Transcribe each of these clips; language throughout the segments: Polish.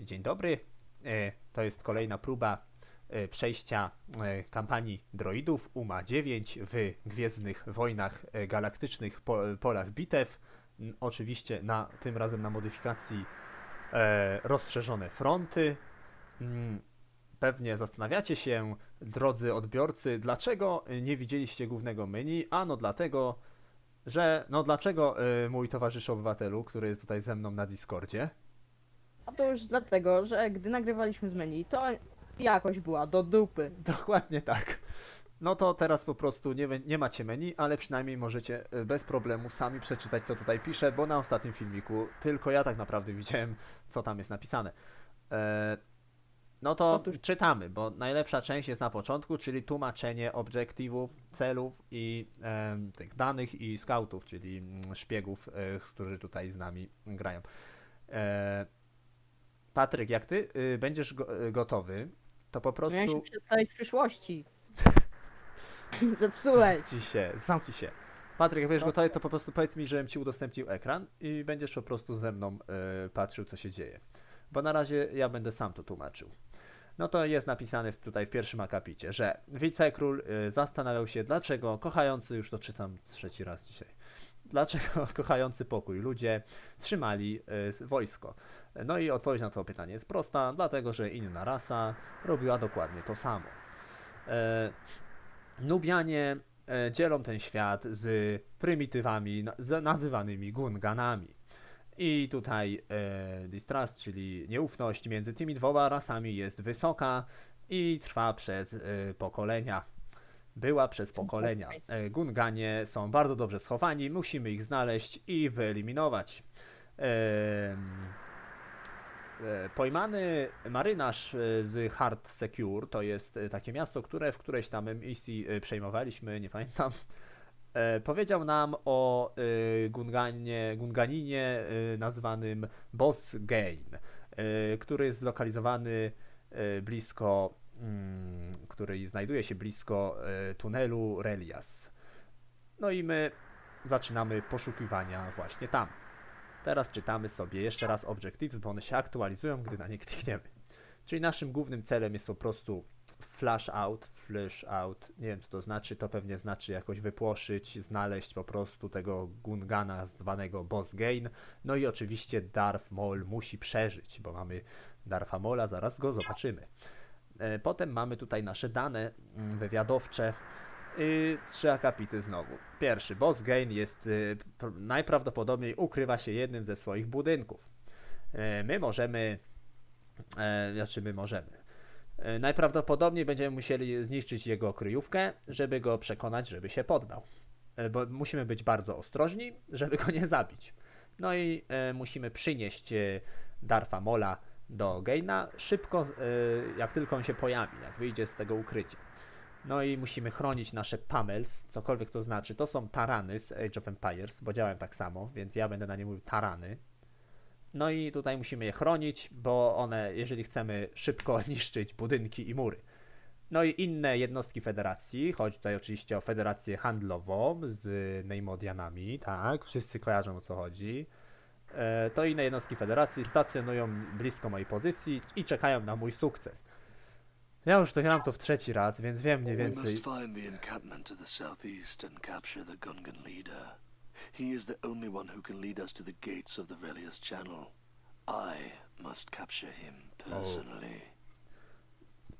Dzień dobry. E, To jest kolejna próba e, przejścia e, kampanii droidów UMA 9 w Gwiezdnych Wojnach Galaktycznych po, polach bitew. Oczywiście na, tym razem na modyfikacji rozszerzone fronty. Mm, Pewnie zastanawiacie się, drodzy odbiorcy, dlaczego nie widzieliście głównego menu? Ano dlatego, że no dlaczego mój towarzysz obywatelu, który jest tutaj ze mną na Discordzie, A to już dlatego, że gdy nagrywaliśmy z menu, to jakoś była do dupy. Dokładnie tak. No to teraz po prostu nie, nie macie menu, ale przynajmniej możecie e, bez problemu sami przeczytać, co tutaj pisze, bo na ostatnim filmiku tylko ja tak naprawdę widziałem, co tam jest napisane. E, no to Otóż- czytamy, bo najlepsza część jest na początku, czyli tłumaczenie obiektywów, celów i em, tych danych i scoutów, czyli mm, szpiegów, e, którzy tutaj z nami grają. E, Patryk, jak ty y, będziesz go, y, gotowy, to po prostu... Miałem się przedstawić w przyszłości. Zepsułeś. Ci się, zamknij się. Patryk, jak będziesz gotowy, to po prostu powiedz mi, żebym ci udostępnił ekran i będziesz po prostu ze mną e, patrzył, co się dzieje. Bo na razie ja będę sam to tłumaczył. No to jest napisane w, tutaj w pierwszym akapicie, że wicekról e, zastanawiał się, dlaczego kochający, już to czytam trzeci raz dzisiaj, dlaczego kochający pokój ludzie trzymali s- wojsko. No i odpowiedź na to pytanie jest prosta, dlatego że inna rasa robiła dokładnie to samo. E, Nubianie e, dzielą ten świat z prymitywami z nazywanymi gunganami. I tutaj e, distrust, czyli nieufność między tymi dwoma rasami jest wysoka i trwa przez pokolenia. Była przez pokolenia. E, Gunganie są bardzo dobrze schowani, musimy ich znaleźć i wyeliminować. E, Pojmany marynarz e, z Hard Secure to jest takie miasto, które w którejś tam misji przejmowaliśmy, nie pamiętam. Powiedział nam o Gunganie, Gunganinie nazwanym Boss Gain, który jest zlokalizowany blisko, który znajduje się blisko e, tunelu Relias. No i my zaczynamy poszukiwania właśnie tam. Teraz czytamy sobie jeszcze raz Objectives, bo one się aktualizują, gdy na nie klikniemy. Czyli naszym głównym celem jest po prostu flash out, flash out, nie wiem co to znaczy, to pewnie znaczy jakoś wypłoszyć, znaleźć po prostu tego Gungana zwanego Boss Gain. No i oczywiście Darth Maul musi przeżyć, bo mamy Dartha Maula, zaraz go zobaczymy. E, Potem mamy tutaj nasze dane mm, wywiadowcze. Y, trzy akapity znowu. Pierwszy, Boss Gain jest pr- najprawdopodobniej ukrywa się jednym ze swoich budynków. E, My możemy, e, znaczy my możemy. E, Najprawdopodobniej będziemy musieli zniszczyć jego kryjówkę, żeby go przekonać, żeby się poddał. E, Bo musimy być bardzo ostrożni, żeby go nie zabić. No i e, musimy przynieść e, Darfa Mola do Gaina szybko, e, jak tylko on się pojawi, jak wyjdzie z tego ukrycia. No i musimy chronić nasze Pamels, cokolwiek to znaczy. To są tarany z Age of Empires, bo działają tak samo, więc ja będę na nie mówił tarany. No i tutaj musimy je chronić, bo one, jeżeli chcemy szybko niszczyć budynki i mury. No i inne jednostki federacji, chodzi tutaj oczywiście o federację handlową z Neimodianami, tak, wszyscy kojarzą o co chodzi. E, To inne jednostki federacji stacjonują blisko mojej pozycji i czekają na mój sukces. Ja już to gram to w trzeci raz, więc wiem mniej więcej. He is the only one who can lead us to the gates of the Velius Channel. I must capture him personally.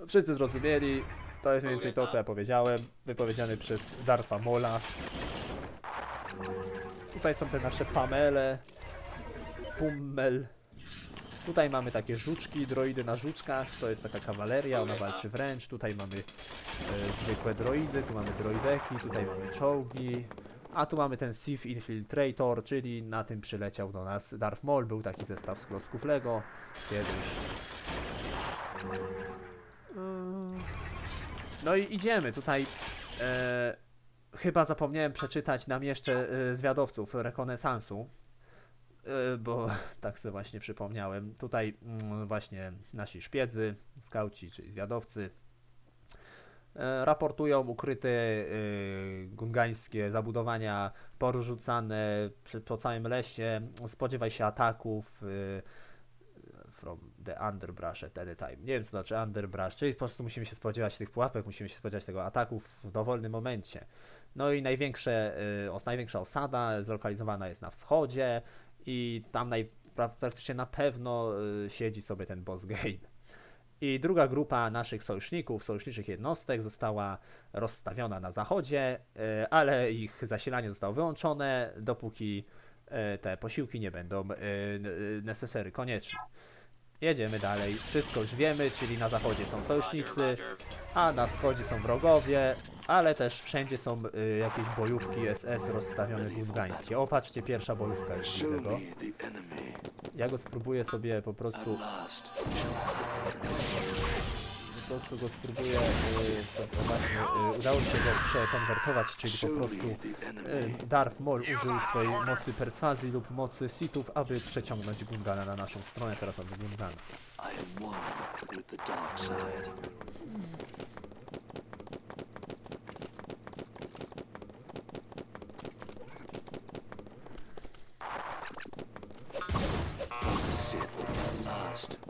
Wszyscy zrozumieli. To jest mniej więcej to, co ja powiedziałem. Wypowiedziane przez Darfa Mola. Tutaj są te nasze pamele. Pummel. Tutaj mamy takie żuczki, droidy na żuczkach. To jest taka kawaleria, ona walczy wręcz. Tutaj mamy e, zwykłe droidy, tu mamy droideki, tutaj mamy czołgi. A tu mamy ten Sith Infiltrator, czyli na tym przyleciał do nas Darth Maul. Był taki zestaw z klocków Lego kiedyś. No i idziemy tutaj. E, chyba zapomniałem przeczytać nam jeszcze e, zwiadowców rekonesansu. E, bo tak sobie właśnie przypomniałem. Tutaj mm, właśnie nasi szpiedzy, skauci, czyli zwiadowcy. E, raportują ukryte e, gungańskie zabudowania porzucane po całym lesie. Spodziewaj się ataków. From the underbrush at any time. Nie wiem, co znaczy underbrush, czyli po prostu musimy się spodziewać tych pułapek, musimy się spodziewać tego ataku w dowolnym momencie. No i największe, os, największa osada zlokalizowana jest na wschodzie i tam praktycznie na pewno y, siedzi sobie ten boss Gane. I druga grupa naszych sojuszników, sojuszniczych jednostek została rozstawiona na zachodzie, y, ale ich zasilanie zostało wyłączone, dopóki y, te posiłki nie będą y, n- necessary, konieczne. Jedziemy dalej, wszystko już wiemy, czyli na zachodzie są sojusznicy, a na wschodzie są wrogowie, ale też wszędzie są y, jakieś bojówki SS rozstawione guzgańskie. O, patrzcie, pierwsza bojówka już widzę go. Ja go spróbuję sobie po prostu, prostu go spróbuję, y, y, udało mi się go przekonwertować, czyli po prostu y, enemy. Darth Maul użył swojej mocy perswazji lub mocy Sithów, aby przeciągnąć Gungana na naszą stronę. Teraz mamy Gungana.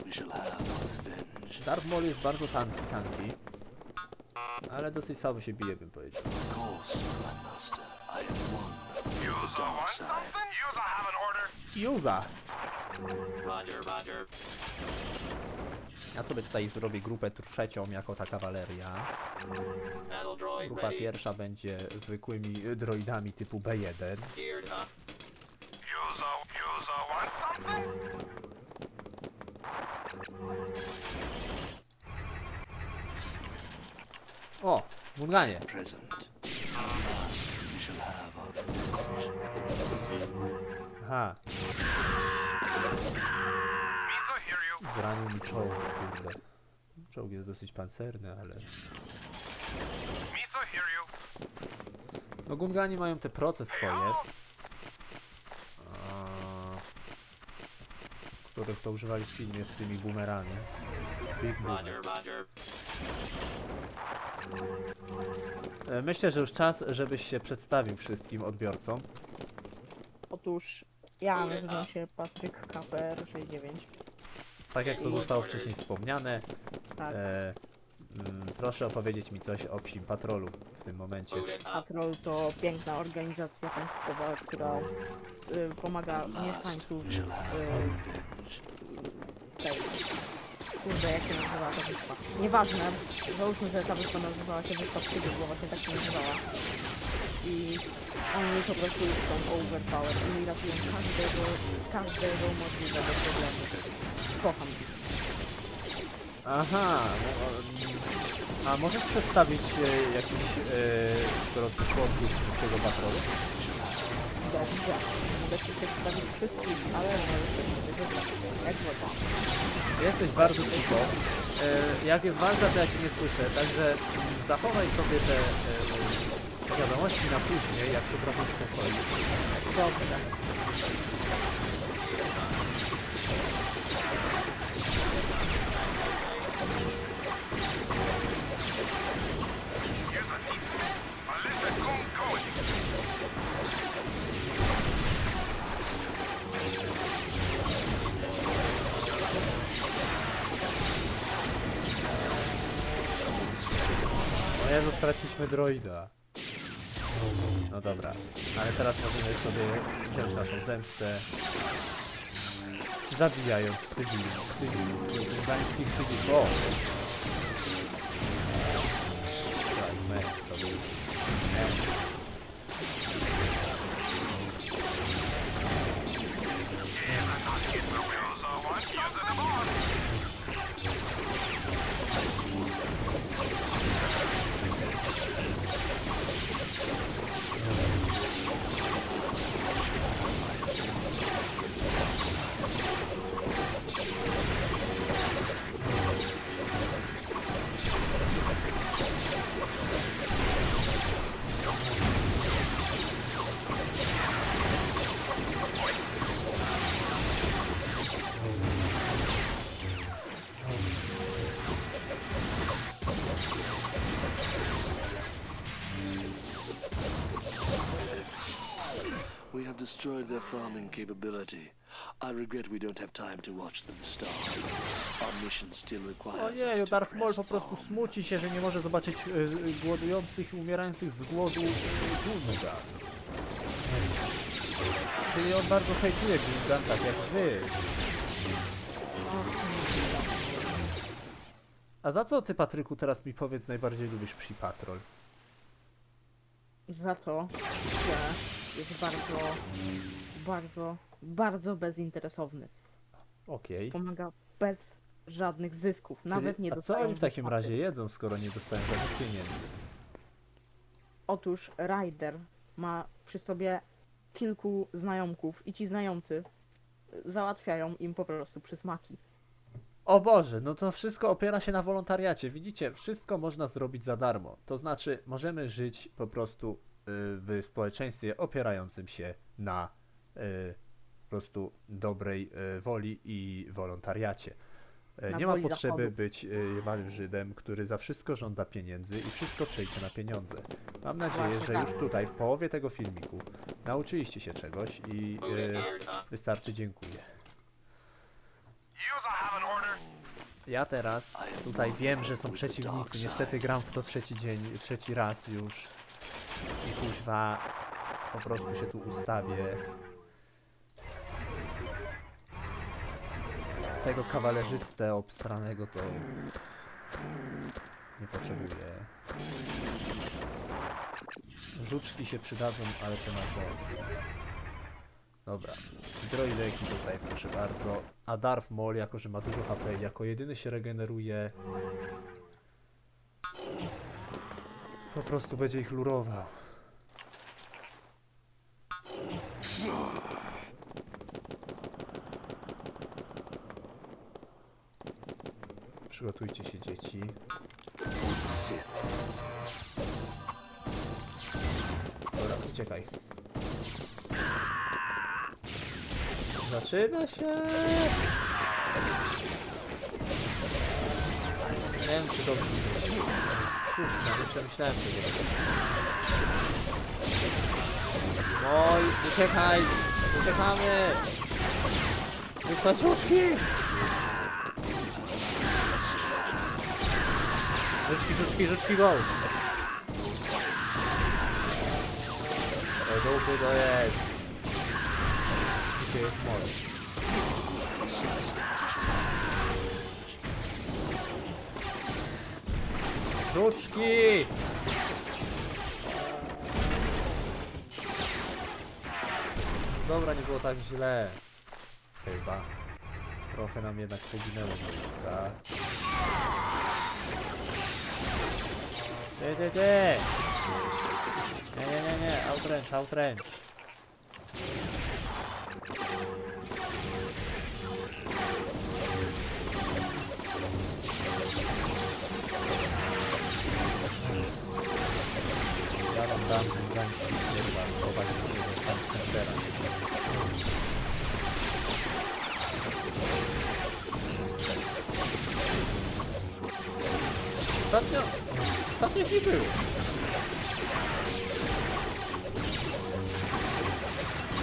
We shall have revenge. Darth Maul jest bardzo tanki, tanki, ale dosyć słabo się bije, bym powiedział. Dark. Yuza! Ja sobie tutaj zrobię grupę trzecią jako ta kawaleria. Grupa pierwsza będzie zwykłymi droidami typu B1. Geared up. User, user want something? O! Gunganie! Present. At last we shall have our revenge. Aha, zranił mi czołg, kurde. Czołg jest dosyć pancerny, ale... No Gungani mają te proce swoje, których to używali w filmie z tymi boomerami. Big boomer. E, Myślę, że już czas, żebyś się przedstawił wszystkim odbiorcom. Otóż ja nazywam się Patryk KPR69. Tak jak to zostało wcześniej wspomniane, Tak, e, mm, proszę opowiedzieć mi coś o Psim Patrolu w tym momencie. Up. Patrol to piękna organizacja państwowa, która y, pomaga mieszkańców y. Kurde, jak się nazywa ta wyspa? Nieważne, załóżmy, że ta wyspa nazywała się Wyspa Wstydu, bo właśnie tak się nazywała. I oni po prostu są overpower i ratują każdego, każdego możliwego problemu. Kocham ich. Aha, no, mm, a możesz przedstawić e, jakiś e, po prostu członków Psiego Patrolu? Dobrze. Wszystkich, ale. Jak. Jesteś bardzo cicho. E, jak jest ważna, to ja cię nie słyszę, także zachowaj sobie te e, wiadomości na później, jak się trochę uspokoi. Dobrze. Jezu, straciliśmy droida. No dobra, ale teraz możemy sobie wziąć naszą zemstę. Zabijając cywilów, cywilów, urbańskich cywilów. O! Tak, mech, to był. Destroyed their farming capability. I regret we don't have time to watch them starve. Our mission still requires Ojeju, us to Darth Maul press po prostu on. smuci się, że nie może zobaczyć y, y, głodujących i umierających z głodu Gunga. Czyli on bardzo hejtuje Gungan, tak jak wy. A za co ty, Patryku, teraz mi powiedz najbardziej lubisz Psi Patrol? Za to, że jest bardzo, bardzo, bardzo bezinteresowny. Okej. Pomaga bez żadnych zysków. Nawet Czyli- nie A co dostają oni w takim wypłaty. razie jedzą, skoro nie dostają żadnych pieniędzy? Otóż Ryder ma przy sobie kilku znajomków i ci znajomcy załatwiają im po prostu przysmaki. O Boże, no to wszystko opiera się na wolontariacie. Widzicie, wszystko można zrobić za darmo. To znaczy, możemy żyć po prostu w społeczeństwie opierającym się na y, po prostu dobrej y, woli i wolontariacie. Y, Na Nie ma potrzeby Zachodu. być jebanym Żydem, który za wszystko żąda pieniędzy i wszystko przejdzie na pieniądze. Mam nadzieję, Właśnie że tak. już tutaj, w połowie tego filmiku, nauczyliście się czegoś i here, huh? wystarczy dziękuję. Ja teraz tutaj wiem, że są przeciwnicy. Niestety gram w to trzeci dzień, trzeci raz już. I kuźwa po prostu się tu ustawię. Tego kawalerzystę obsranego to nie potrzebuję. Żuczki się przydadzą, ale to na to. Dobra, droideki tutaj proszę bardzo. A Darth Maul, jako że ma dużo HP, jako jedyny się regeneruje. Po prostu będzie ich lurował. Przygotujcie się dzieci. Dobra, uciekaj. Zaczyna się! Nie wiem, czy dobrze Kurczę, nie przemyślałem tego. Oj, uciekaj! Uciekamy! Wysłaczuszki! Żuczki, żuczki, żuczki, go! O, dupy to jest! Gdzie jest moc? Żuczki! Dobra, nie było tak źle. Chyba. Trochę nam jednak poginęło wojska. Ty, ty, ty! Nie, nie, nie, nie, outręcz, outręcz. Chyba chować się tam centera. Ostatnio... Ostatnio nie było.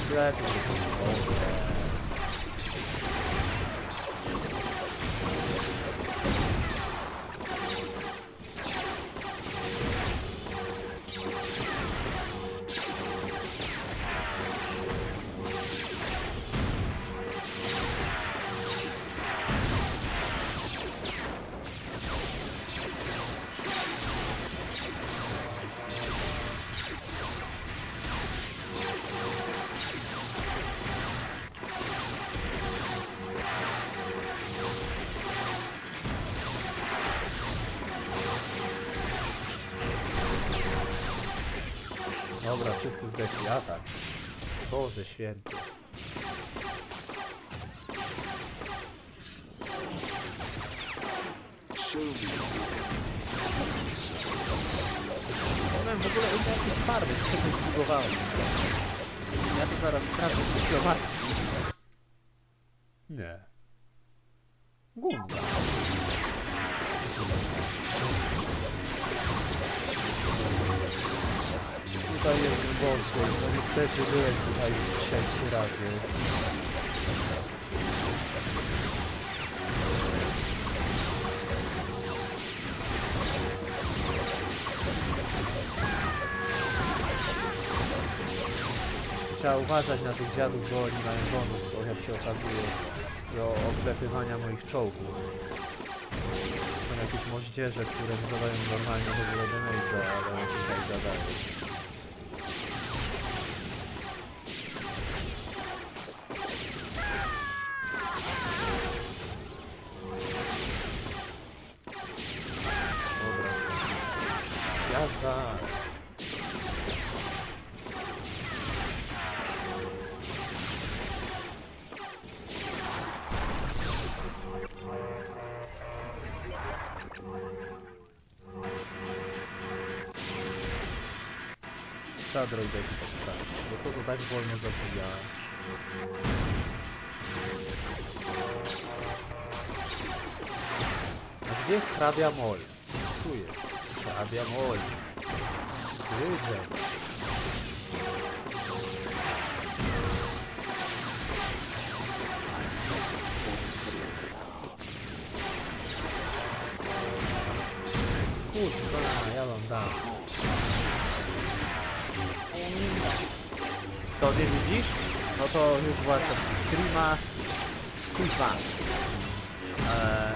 Źle to Dobra, wszyscy zdechli, a tak. Boże święty. Powiem w ogóle u jakieś farby, co to. Ja to zaraz sprawdzę w dyplomacji. Nie. Gunda. tutaj jest zboczy. No niestety byłem tutaj już trzeci razy. Trzeba uważać na tych dziadów, bo oni mają bonus, o jak się okazuje, do oblepywania moich czołgów. Są jakieś moździerze, które zadają normalnie w ogóle damage'a, ale tutaj zadają. Trzeba droideki podstawić, bo to, to tak wolno zabija. A gdzie jest hrabia Mol? Tu jest. Hrabia Mol. Wyjdzie. Kurwa, ja wam dam. To nie widzisz? No to już włączam ci streama. Kuźwa. Eee,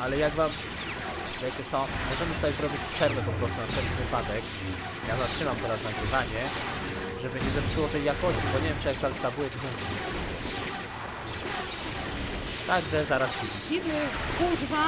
ale jak wam... Wiecie co? Możemy tutaj zrobić przerwę po prostu na wszelki wypadek. Ja zatrzymam teraz nagrywanie, żeby nie zepsuło tej jakości, bo nie wiem czy jak zatabuje tysiąc misji. Także zaraz się widzimy. Kurwa!